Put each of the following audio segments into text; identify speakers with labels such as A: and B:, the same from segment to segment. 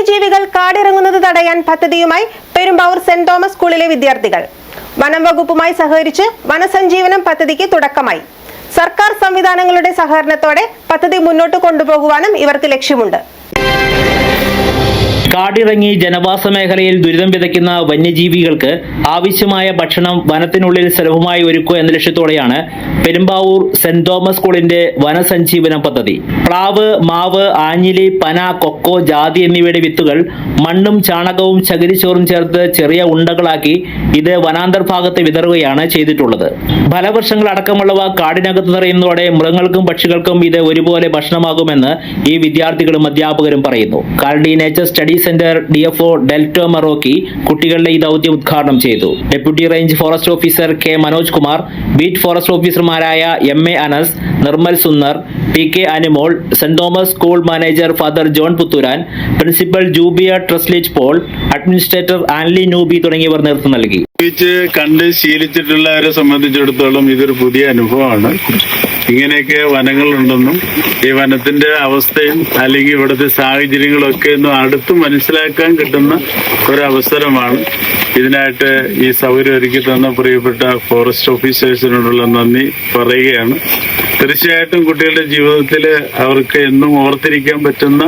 A: വന്യജീവികൾ കാടിറങ്ങുന്നത് തടയാൻ പദ്ധതിയുമായി പെരുമ്പാവൂർ സെന്റ് തോമസ് സ്കൂളിലെ വിദ്യാർത്ഥികൾ. വനം വകുപ്പുമായി സഹകരിച്ച് വനസഞ്ജീവനം പദ്ധതിക്ക് തുടക്കമായി. സർക്കാർ സംവിധാനങ്ങളുടെ സഹകരണത്തോടെ പദ്ധതി മുന്നോട്ട് കൊണ്ടുപോകുവാനും ഇവർക്ക് ലക്ഷ്യമുണ്ട്.
B: കാടിറങ്ങി ജനവാസ മേഖലയിൽ ദുരിതം വിതയ്ക്കുന്ന വന്യജീവികൾക്ക് ആവശ്യമായ ഭക്ഷണം വനത്തിനുള്ളിൽ സുലഭമായി ഒരുക്കുക എന്ന ലക്ഷ്യത്തോടെയാണ് പെരുമ്പാവൂർ സെന്റ് തോമസ് സ്കൂളിന്റെ വനസഞ്ജീവന പദ്ധതി. പ്ലാവ് മാവ് ആഞ്ഞിലി പന കൊക്കോ ജാതി എന്നിവയുടെ വിത്തുകൾ മണ്ണും ചാണകവും ചകിരിച്ചോറും ചേർത്ത് ചെറിയ ഉണ്ടകളാക്കി ഇത് വനാന്തർ ഭാഗത്ത് വിതറുകയാണ് ചെയ്തിട്ടുള്ളത്. ഫലവൃക്ഷങ്ങൾ അടക്കമുള്ളവ കാടിനകത്ത് നിറയുന്നതോടെ മൃഗങ്ങൾക്കും പക്ഷികൾക്കും ഇത് ഒരുപോലെ ഭക്ഷണമാകുമെന്ന് ഈ വിദ്യാർത്ഥികളും അധ്യാപകരും പറയുന്നു. Cardy nature study centre D F O Delto മറോക്കി കുട്ടികളുടെ ഈ ദൗത്യം ഉദ്ഘാടനം ചെയ്തു. Deputy range forest officer K Manoj Kumar beat forest ഓഫീസർമാരായ M A Anas Nirmal Sundar P K Animol saint Thomas school manager father John Puthooran principal Jubiya ട്രസ്ലിച്ച് Paul administrator Ang Lee നൂബി തുടങ്ങിയവർ നേതൃത്വം നൽകി.
C: ഉപയോഗിച്ച് കണ്ട് ശീലിച്ചിട്ടുള്ളവരെ സംബന്ധിച്ചിടത്തോളം ഇതൊരു പുതിയ അനുഭവമാണ്. ഇങ്ങനെയൊക്കെ വനങ്ങളുണ്ടെന്നും ഈ വനത്തിന്റെ അവസ്ഥയും അല്ലെങ്കിൽ ഇവിടുത്തെ സാഹചര്യങ്ങളൊക്കെ ഒന്നും അടുത്ത് മനസ്സിലാക്കാൻ കിട്ടുന്ന ഒരവസരമാണ്. ഇതിനായിട്ട് ഈ സൗകര്യം ഒരുക്കി തന്ന പ്രിയപ്പെട്ട ഫോറസ്റ്റ് ഓഫീസേഴ്സിനോടുള്ള നന്ദി പറയുകയാണ്. തീർച്ചയായിട്ടും കുട്ടികളുടെ ജീവിതത്തിൽ അവർക്ക് എന്നും ഓർത്തിരിക്കാൻ പറ്റുന്ന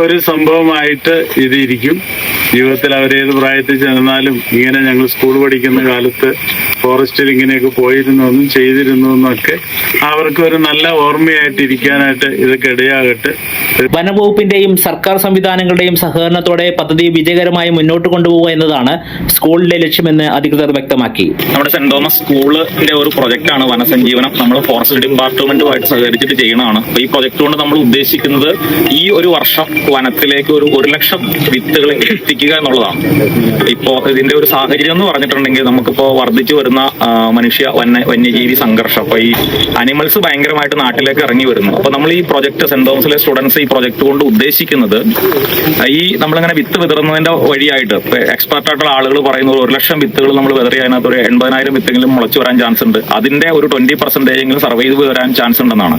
C: ഒരു സംഭവമായിട്ട് ഇത് ഇരിക്കും. ജീവിതത്തിൽ അവരേത് പ്രായത്തിൽ ചെന്നാലും ഇങ്ങനെ ഞങ്ങൾ സ്കൂൾ പഠിക്കുന്ന കാലത്ത് ഫോറസ്റ്റിൽ ഇങ്ങനെയൊക്കെ പോയിരുന്നു എന്നും ചെയ്തിരുന്നു എന്നൊക്കെ അവർക്ക് ഒരു നല്ല ഓർമ്മയായിട്ടിരിക്കാനായിട്ട് ഇതൊക്കെ ഇടയാകട്ടെ.
B: വനവകുപ്പിന്റെയും സർക്കാർ സംവിധാനങ്ങളുടെയും സഹകരണത്തോടെ പദ്ധതി വിജയകരമായി മുന്നോട്ട് കൊണ്ടുപോകുക എന്നതാണ് സ്കൂളിന്റെ ലക്ഷ്യമെന്ന് അധികൃതർ വ്യക്തമാക്കി.
D: നമ്മുടെ സെന്റ് തോമസ് സ്കൂളിന്റെ ഒരു പ്രൊജക്റ്റാണ് വനസഞ്ജീവനം. നമ്മൾ ഫോറസ്റ്റ് ഡിപ്പാർട്ട്മെന്റുമായിട്ട് സഹകരിച്ചിട്ട് ചെയ്യണതാണ്. അപ്പൊ ഈ പ്രൊജക്ട് കൊണ്ട് നമ്മൾ ഉദ്ദേശിക്കുന്നത് ഈ ഒരു വർഷം വനത്തിലേക്ക് ഒരു ഒരു ലക്ഷം വിത്തുകൾ എത്തിക്കുക എന്നുള്ളതാണ്. ഇപ്പോ ഇതിന്റെ ഒരു സാഹചര്യം എന്ന് പറഞ്ഞിട്ടുണ്ടെങ്കിൽ നമുക്കിപ്പോ വർദ്ധിച്ചു വരുന്ന ആ, മനുഷ്യ വന്യ വന്യജീവി സംഘർഷം. അപ്പൊ ഈ അനിമൽസ് ഭയങ്കരമായിട്ട് നാട്ടിലേക്ക് ഇറങ്ങി വരുന്നു. അപ്പൊ നമ്മൾ ഈ പ്രൊജക്ട് സെന്റ് തോമസിലെ സ്റ്റുഡൻസ് ഈ പ്രൊജക്ട് കൊണ്ട് ഉദ്ദേശിക്കുന്നത് ഈ നമ്മളിങ്ങനെ വിത്ത് വിതറുന്നതിന്റെ വഴിയായിട്ട് എക്സ്പെർട്ട് ആയിട്ടുള്ള ആളുകൾ പറയുന്നത് ഒരു ലക്ഷം വിത്തുകൾ നമ്മൾ വിതറി അതിനകത്ത് ഒരു എൺപതിനായിരം വിത്തെങ്കിലും മുളച്ചു വരാൻ ചാൻസ് ഉണ്ട്. അതിന്റെ ഒരു ട്വന്റി പെർസെന്റേജ് എങ്കിലും സർവൈവ് ചെയ്ത് വരാൻ ചാൻസ് ഉണ്ടെന്നാണ്.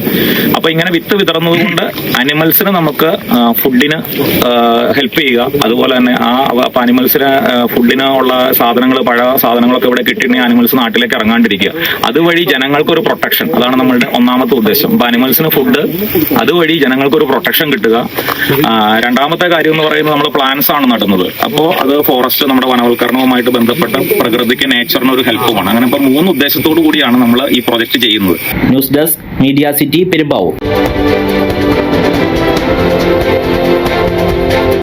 D: അപ്പൊ ഇങ്ങനെ വിത്ത് വിതറുന്നത് കൊണ്ട് അനിമൽസിന് നമുക്ക് ഫുഡിന് ഹെൽപ്പ് ചെയ്യുക. അതുപോലെ തന്നെ ആ അനിമൽസിന് ഫുഡിന് ഉള്ള സാധനങ്ങൾ പഴ സാധനങ്ങളൊക്കെ ഇവിടെ കിട്ടിയിട്ടുണ്ടെങ്കിൽ അനിമൽസ് നാട്ടിലേക്ക് ഇറങ്ങാണ്ടിരിക്കുക. അതുവഴി ജനങ്ങൾക്ക് ഒരു പ്രൊട്ടക്ഷൻ അതാണ് നമ്മളുടെ ഒന്നാമത്തെ ഉദ്ദേശം. അപ്പൊ അനിമൽസിന് ഫുഡ് അതുവഴി ജനങ്ങൾക്ക് ഒരു പ്രൊട്ടക്ഷൻ കിട്ടുക രണ്ടാമത്തെ കാര്യം എന്ന് പറയുന്നത് നമ്മൾ പ്ലാന്റ്സ് ആണ് നടുന്നത്. അപ്പോൾ അത് ഫോറസ്റ്റ് നമ്മുടെ വനവൽക്കരണവുമായിട്ട് ബന്ധപ്പെട്ട പ്രകൃതിക്ക് നേച്ചറിന് ഒരു ഹെൽപ്പുമാണ് അങ്ങനെ ഇപ്പൊ മൂന്ന് ഉദ്ദേശത്തോടു കൂടിയാണ് നമ്മൾ ഈ പ്രൊജക്ട് ചെയ്യുന്നത്.
B: News desk media city Perumbavoor